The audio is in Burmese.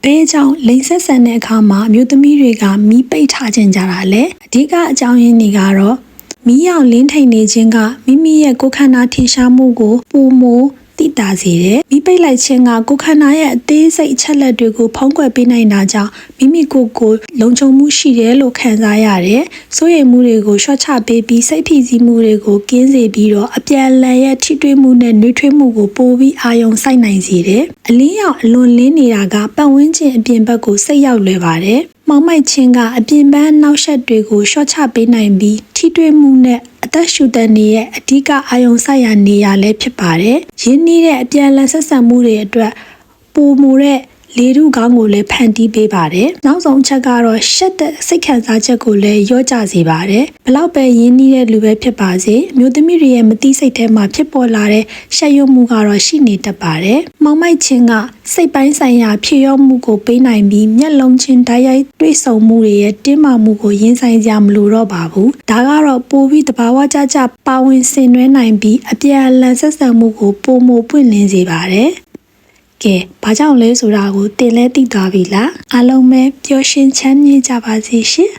အဘဲကြောင့်လိန်ဆက်ဆန်တဲ့အခါမှာအမျိုးသမီးတွေကမီးပိတ်ထားခြင်းကြတာလေအဓိကအကြောင်းရင်းတွေကတော့မီးရောင်လင်းထိန်နေခြင်းကမိမိရဲ့ကိုယ်ခန္ဓာထင်ရှားမှုကိုပုံမို တိတာစေတယ်။မိပိတ်လိုက်ခြင်းကကိုယ်ခန္ဓာရဲ့အသေးစိတ်အချက်လက်တွေကိုဖုံးကွယ်ပေးနိုင်တာကြောင့်မိမိကိုယ်ကိုလုံခြုံမှုရှိတယ်လို့ခံစားရတယ်။စိုးရိမ်မှုတွေကိုရှော့ချပေးပြီးစိတ်ဖိစီးမှုတွေကိုကင်းစေပြီးတော့အပြန်အလှန်ရဲ့ထိတွေ့မှုနဲ့နှွေးထွေးမှုကိုပိုပြီးအာရုံစိုက်နိုင်စေတယ်။အလင်းရောင်အလွန်လင်းနေတာကပတ်ဝန်းကျင်အပြင်ဘက်ကိုစိတ်ရောက်လွယ်ပါတယ်။မောင်မိုက်ခြင်းကအပြင်ပန်းနောက်ဆက်တွေကိုရှော့ချပေးနိုင်ပြီးထိတွေ့မှုနဲ့အ သက်ရှူတဲ့နေရဲ့အဓိကအာယုံဆိုင်ရာနေရာလည်းဖြစ်ပါတယ်။ရင်းနှီးတဲ့အပြန်အလှန်ဆက်ဆံမှုတွေအတွက်ပိုမိုတဲ့ လေထုကောင်းကိုလည်းဖန်တီးပေးပါတယ်။နောက်ဆုံးအချက်ကတော့ရှက်တဲ့စိတ်ခံစားချက်ကိုလည်းရော့ကျစေပါတယ်။ဘလောက်ပဲရင်းနှီးတဲ့လူပဲဖြစ်ပါစေအမျိုးသမီးတွေရဲ့မတိစိတ်ထဲမှာဖြစ်ပေါ်လာတဲ့ရှက်ရွံ့မှုကတော့ရှိနေတတ်ပါတယ်။မောင်မိုက်ခြင်းကစိတ်ပိုင်းဆိုင်ရာဖြစ်ရောမှုကိုပေးနိုင်ပြီးမျက်လုံးချင်းတိုက်ရိုက်တွေ့ဆုံမှုတွေရဲ့တင်းမာမှုကိုရင်ဆိုင်ကြမလို့တော့ပါဘူး။ဒါကတော့ပိုပြီးတဘာဝကြကြပါဝင်ဆင်နွှဲနိုင်ပြီးအပြန်အလှန်ဆက်ဆံမှုကိုပုံမပွင့်လင်းစေပါတယ်။ ကဲဘာကြောင့်လဲဆိုတာကိုတင်လဲသိသွားပြီလားအားလုံးပဲပျော်ရွှင်ချမ်းမြေ့ကြပါစေရှင်